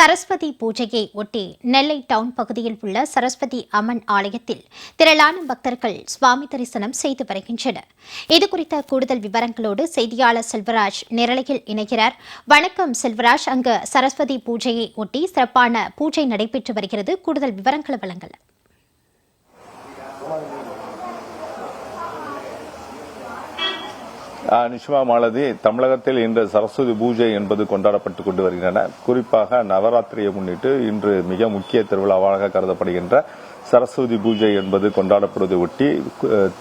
சரஸ்வதி பூஜையை ஒட்டி நெல்லை டவுன் பகுதியில் உள்ள சரஸ்வதி அம்மன் ஆலயத்தில் திரளான பக்தர்கள் சுவாமி தரிசனம் செய்து வருகின்றனர். இதுகுறித்த கூடுதல் விவரங்களோடு செய்தியாளர் செல்வராஜ் நிரலையில் இணைகிறார். வணக்கம் செல்வராஜ். அங்கு சரஸ்வதி பூஜையை ஒட்டி சிறப்பான பூஜை நடைபெற்று வருகிறது. கூடுதல் விவரங்களை வழங்கலாம். நிஷ்மா மாலதி தமிழகத்தில் இன்று சரஸ்வதி பூஜை என்பது கொண்டாடப்பட்டு கொண்டு வருகின்றன. குறிப்பாக நவராத்திரியை முன்னிட்டு இன்று மிக முக்கிய திருவிழாவாக கருதப்படுகின்ற சரஸ்வதி பூஜை என்பது கொண்டாடப்படுவதை ஒட்டி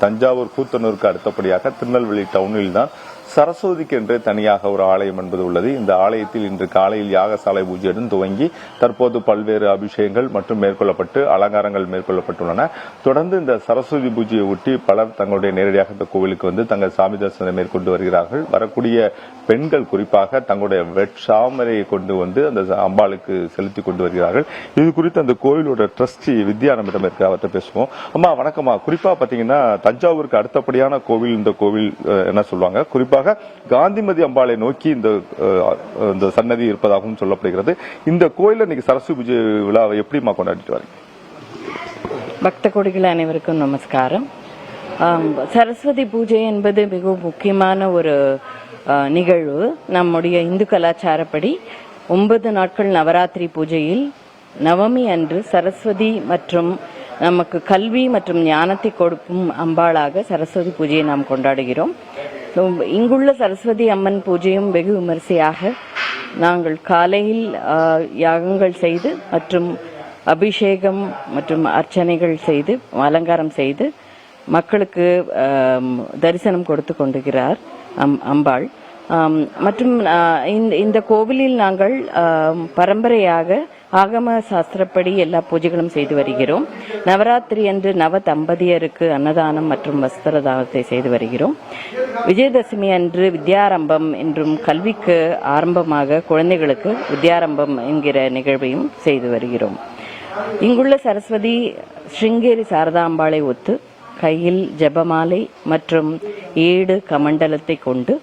தஞ்சாவூர் கூத்தனூருக்கு அடுத்தபடியாக திருநெல்வேலி டவுனில் தான் சரஸ்வதிக்கு என்று தனியாக ஒரு ஆலயம் என்பது உள்ளது. இந்த ஆலயத்தில் இன்று காலையில் யாகசாலை பூஜையுடன் துவங்கி தற்போது பல்வேறு அபிஷேகங்கள் மற்றும் மேற்கொள்ளப்பட்டு அலங்காரங்கள் மேற்கொள்ளப்பட்டுள்ளன. தொடர்ந்து இந்த சரஸ்வதி பூஜையை ஒட்டி பலர் தங்களுடைய நேரடியாக இந்த கோவிலுக்கு வந்து தங்கள் சாமி தரிசனம் மேற்கொண்டு வருகிறார்கள். வரக்கூடிய பெண்கள் குறிப்பாக தங்களுடைய வெட்சாமரையை கொண்டு வந்து அந்த அம்பாளுக்கு செலுத்தி கொண்டு வருகிறார்கள். இது குறித்து அந்த கோவிலோட ட்ரஸ்டி வித்யானமிடம் இருக்கு. அவர்கிட்ட பேசுவோம். அம்மா வணக்கம்மா. குறிப்பா பாத்தீங்கன்னா தஞ்சாவூருக்கு அடுத்தபடியான கோவில் இந்த கோவில் என்ன சொல்லுவாங்க? குறிப்பாக காந்திமதி அம்பாளை நோக்கி இந்த இந்த சன்னதி இருப்பதாகவும் சொல்லப்படுகிறது. இந்த கோயிலில் இன்னைக்கு சரஸ்வதி பூஜை விழாவை எப்படிமா கொண்டாடிட்டு வரீங்க? பக்த கொடிகள் அனைவருக்கும் நமஸ்காரம். சரஸ்வதி பூஜை என்பது மிகவும் முக்கியமான ஒரு நிகழ்வு. நம்முடைய இந்து கலாச்சாரப்படி ஒன்பது நாட்கள் நவராத்திரி பூஜையில் நவமி அன்று சரஸ்வதி மற்றும் நமக்கு கல்வி மற்றும் ஞானத்தை கொடுக்கும் அம்பாளாக சரஸ்வதி பூஜையை நாம் கொண்டாடுகிறோம். இங்குள்ள சரஸ்வதி அம்மன் பூஜையும் வெகு விமரிசையாக நாங்கள் காலையில் யாகங்கள் செய்து மற்றும் அபிஷேகம் மற்றும் அர்ச்சனைகள் செய்து அலங்காரம் செய்து மக்களுக்கு தரிசனம் கொடுத்து கொண்டுகிறார் அம்- அம்பாள். மற்றும் இந்த இந்த கோவிலில் நாங்கள் பரம்பரையாக ஆகம சாஸ்திரப்படி எல்லா பூஜைகளும் செய்து வருகிறோம். நவராத்திரி அன்று நவ தம்பதியருக்கு அன்னதானம் மற்றும் வஸ்திர தானத்தை செய்து வருகிறோம். விஜயதசமி அன்று வித்யாரம்பம் என்றும் கல்விக்கு ஆரம்பமாக குழந்தைகளுக்கு வித்யாரம்பம் என்கிற நிகழ்வையும் செய்து வருகிறோம். இங்குள்ள சரஸ்வதி ஸ்ருங்கேரி சாரதாம்பாளை ஒத்து கையில் ஜெபமாலை மற்றும் ஏடு கமண்டலத்தை கொண்டு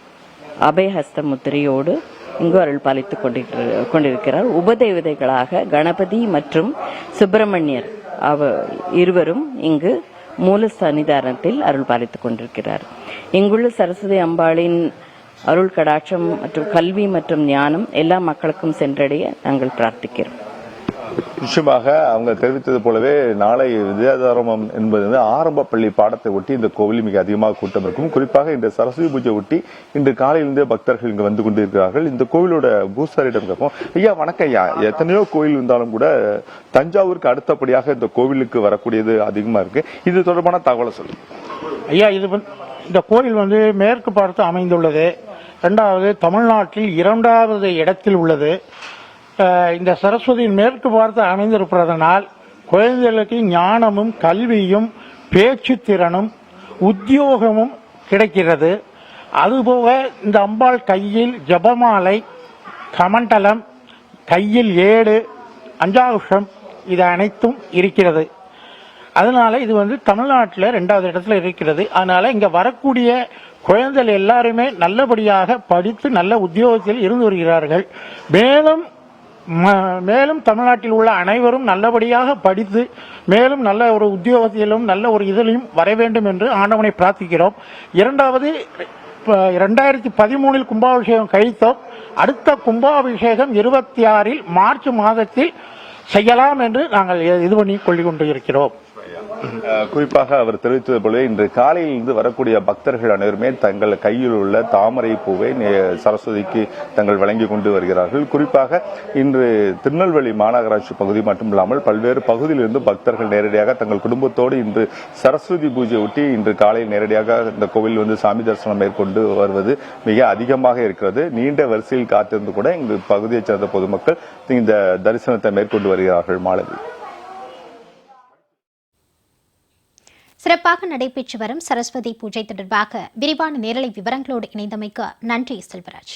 அபயஹஸ்த முத்திரையோடு இங்கு அருள் பாலித்துக் கொண்டிருக்கிறார். உபதேவதைகளாக கணபதி மற்றும் சுப்பிரமணியர் அவ இருவரும் இங்கு மூல சன்னிதானத்தில் அருள் பாலித்துக் கொண்டிருக்கிறார். இங்குள்ள சரஸ்வதி அம்பாளின் அருள் கடாட்சம் மற்றும் கல்வி மற்றும் ஞானம் எல்லா மக்களுக்கும் சென்றடைய நாங்கள் பிரார்த்திக்கிறோம். நிச்சயமாக அவங்க தெரிவித்தது போலவே நாளை விஜயதாரமம் என்பது வந்து ஆரம்ப பள்ளி பாடத்தை ஒட்டி இந்த கோவில் மிக அதிகமாக கூட்டம் இருக்கும். குறிப்பாக இந்த சரஸ்வதி பூஜை ஒட்டி இன்று காலையிலிருந்தே பக்தர்கள் இங்கு வந்து கொண்டிருக்கிறார்கள். இந்த கோவிலோட பூசாரிடம் கேட்போம். ஐயா வணக்கம் ஐயா. எத்தனையோ கோயில் இருந்தாலும் கூட தஞ்சாவூருக்கு அடுத்தபடியாக இந்த கோவிலுக்கு வரக்கூடியது அதிகமா இருக்கு. இது தொடர்பான தகவலை சொல்லு. ஐயா இது இந்த கோயில் வந்து மேற்கு பார்த்து அமைந்துள்ளது. ரெண்டாவது தமிழ்நாட்டில் இரண்டாவது இடத்தில் உள்ளது. இந்த சரஸ்வதியின் மேற்கு பார்த்து அமைந்திருப்பதனால் குழந்தைகளுக்கு ஞானமும் கல்வியும் பேச்சு திறனும் உத்தியோகமும் கிடைக்கிறது. அதுபோக இந்த அம்பாள் கையில் ஜபமாலை கமண்டலம் கையில் ஏடு அஞ்சாவுஷம் இது அனைத்தும் இருக்கிறது. அதனால இது வந்து தமிழ்நாட்டில் ரெண்டாவது இடத்துல இருக்கிறது. அதனால இங்கே வரக்கூடிய குழந்தைகள் எல்லாருமே நல்லபடியாக படித்து நல்ல உத்தியோகத்தில் இருந்து வருகிறார்கள். மேலும் மேலும் தமிழ்நாட்டில் உள்ள அனைவரும் நல்லபடியாக படித்து மேலும் நல்ல ஒரு உத்தியோகத்திலும் நல்ல ஒரு இதிலையும் வர வேண்டும் என்று ஆண்டவனை பிரார்த்திக்கிறோம். இரண்டாவது இப்ப இரண்டாயிரத்தி பதிமூணில் கும்பாபிஷேகம் கழித்தோம். அடுத்த கும்பாபிஷேகம் இருபத்தி ஆறில் மார்ச் மாதத்தில் செய்யலாம் என்று நாங்கள் இது பண்ணி கொள்ளிக் கொண்டு இருக்கிறோம். குறிப்பாக அவர் தெரிவித்தது போல இன்று காலையில் இருந்து வரக்கூடிய பக்தர்கள் அனைவருமே தங்கள் கையில் உள்ள தாமரை பூவை சரஸ்வதிக்கு தங்கள் வழங்கி கொண்டு வருகிறார்கள். குறிப்பாக இன்று திருநெல்வேலி மாநகராட்சி பகுதி மட்டுமில்லாமல் பல்வேறு பகுதியிலிருந்து பக்தர்கள் நேரடியாக தங்கள் குடும்பத்தோடு இன்று சரஸ்வதி பூஜை ஒட்டி இன்று காலையில் நேரடியாக இந்த கோவில் வந்து சாமி தரிசனம் மேற்கொண்டு வருவது மிக அதிகமாக இருக்கிறது. நீண்ட வரிசையில் காத்திருந்து கூட இந்த பகுதியைச் சேர்ந்த பொதுமக்கள் இந்த தரிசனத்தை மேற்கொண்டு வருகிறார்கள் மாலவி சிறப்பாக நடைபெற்று வரும் சரஸ்வதி பூஜை தொடர்பாக விரிவான நேரலை விவரங்களோடு இணைந்தமைக்கு நன்றி செல்வராஜ்.